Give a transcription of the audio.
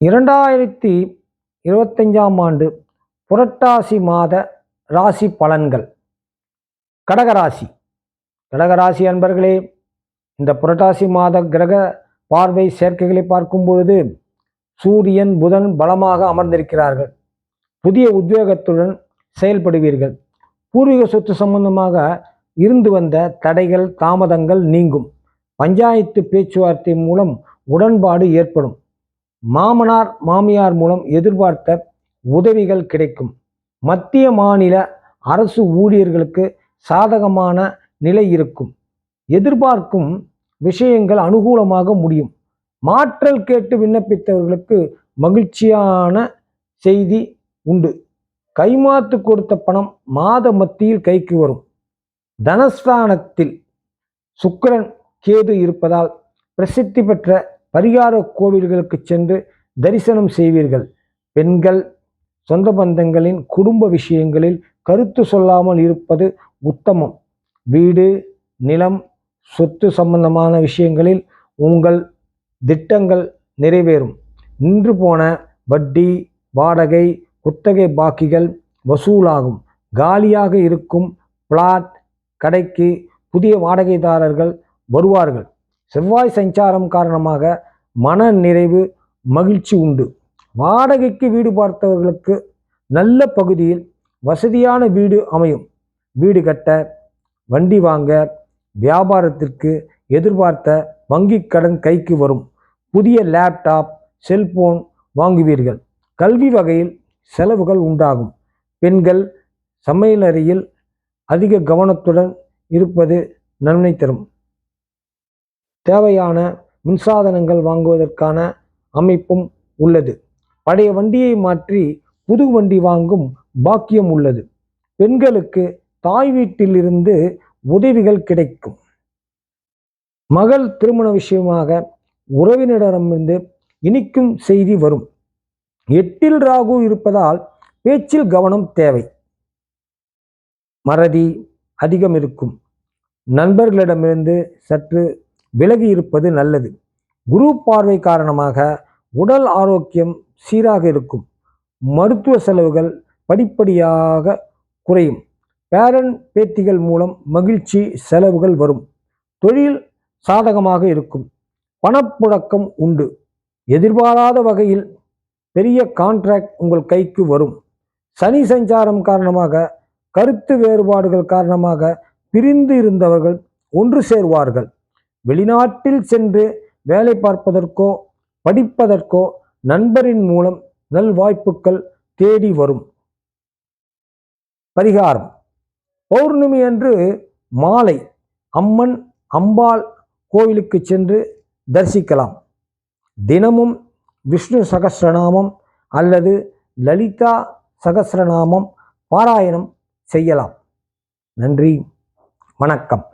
இரண்டாயிரத்தி இருபத்தஞ்சாம் ஆண்டு புரட்டாசி மாத ராசி பலன்கள். கடகராசி. கடகராசி அன்பர்களே இந்த புரட்டாசி மாத கிரக பார்வை சேர்க்கைகளை பார்க்கும் பொழுது சூரியன் புதன் பலமாக அமர்ந்திருக்கிறார்கள். புதிய உத்வேகத்துடன் செயல்படுவீர்கள். பூர்வீக சொத்து சம்பந்தமாக இருந்து வந்த தடைகள் தாமதங்கள் நீங்கும். பஞ்சாயத்து பேச்சுவார்த்தை மூலம் உடன்பாடு ஏற்படும். மாமனார் மாமியார் மூலம் எதிர்பார்த்த உதவிகள் கிடைக்கும். மத்திய மாநில அரசு ஊழியர்களுக்கு சாதகமான நிலை இருக்கும். எதிர்பார்க்கும் விஷயங்கள் அனுகூலமாக முடியும். மாற்றல் கேட்டு விண்ணப்பித்தவர்களுக்கு மகிழ்ச்சியான செய்தி உண்டு. கைமாத்து கொடுத்த பணம் மாத மத்தியில் கைக்கு வரும். தனஸ்தானத்தில் சுக்கரன் கேது இருப்பதால் பிரசித்தி பெற்ற பரிகார கோவில்களுக்கு சென்று தரிசனம் செய்வீர்கள். பெண்கள் சொந்த பந்தங்களின் குடும்ப விஷயங்களில் கருத்து சொல்லாமல் இருப்பது உத்தமம். வீடு நிலம் சொத்து சம்பந்தமான விஷயங்களில் உங்கள் திட்டங்கள் நிறைவேறும். நின்று போன வட்டி வாடகை குத்தகை பாக்கிகள் வசூலாகும். காலியாக இருக்கும் பிளாட் கடைக்கு புதிய வாடகைதாரர்கள் வருவார்கள். செவ்வாய் சஞ்சாரம் காரணமாக மன நிறைவு மகிழ்ச்சி உண்டு. வாடகைக்கு வீடு பார்த்தவர்களுக்கு நல்ல பகுதியில் வசதியான வீடு அமையும். வீடு கட்ட வண்டி வாங்க வியாபாரத்திற்கு எதிர்பார்த்த வங்கி கடன் கைக்கு வரும். புதிய லேப்டாப் செல்போன் வாங்குவீர்கள். கல்வி வகையில் செலவுகள் உண்டாகும். பெண்கள் சமையலறையில் அதிக கவனத்துடன் இருப்பது நன்மை தரும். தேவையான மின்சாதனங்கள் வாங்குவதற்கான அமைப்பும் உள்ளது. பழைய வண்டியை மாற்றி புது வண்டி வாங்கும் பாக்கியம் உள்ளது. பெண்களுக்கு தாய் வீட்டிலிருந்து உதவிகள் கிடைக்கும். மகள் திருமண விஷயமாக உறவினரிடமிருந்து இனிக்கும் செய்தி வரும். எட்டில் ராகு இருப்பதால் பேச்சில் கவனம் தேவை. மறதி அதிகம் இருக்கும் நண்பர்களிடமிருந்து சற்று விலகி இருப்பது நல்லது. குரு பார்வை காரணமாக உடல் ஆரோக்கியம் சீராக இருக்கும். மருத்துவ செலவுகள் படிப்படியாக குறையும். பேரன் பேத்திகள் மூலம் மகிழ்ச்சி செலவுகள் வரும். தொழில் சாதகமாக இருக்கும். பணப்புழக்கம் உண்டு. எதிர்பாராத வகையில் பெரிய கான்ட்ராக்ட் உங்கள் கைக்கு வரும். சனி சஞ்சாரம் காரணமாக கருத்து வேறுபாடுகள் காரணமாக பிரிந்து இருந்தவர்கள் ஒன்று சேர்வார்கள். வெளிநாட்டில் சென்று வேலை பார்ப்பதற்கோ படிப்பதற்கோ நண்பரின் மூலம் நல்வாய்ப்புகள் தேடி வரும். பரிகாரம். பௌர்ணமி அன்று மாலை அம்மன் அம்பாள் கோவிலுக்கு சென்று தரிசிக்கலாம். தினமும் விஷ்ணு சகசிரநாமம் அல்லது லலிதா சகஸ்ரநாமம் பாராயணம் செய்யலாம். நன்றி. வணக்கம்.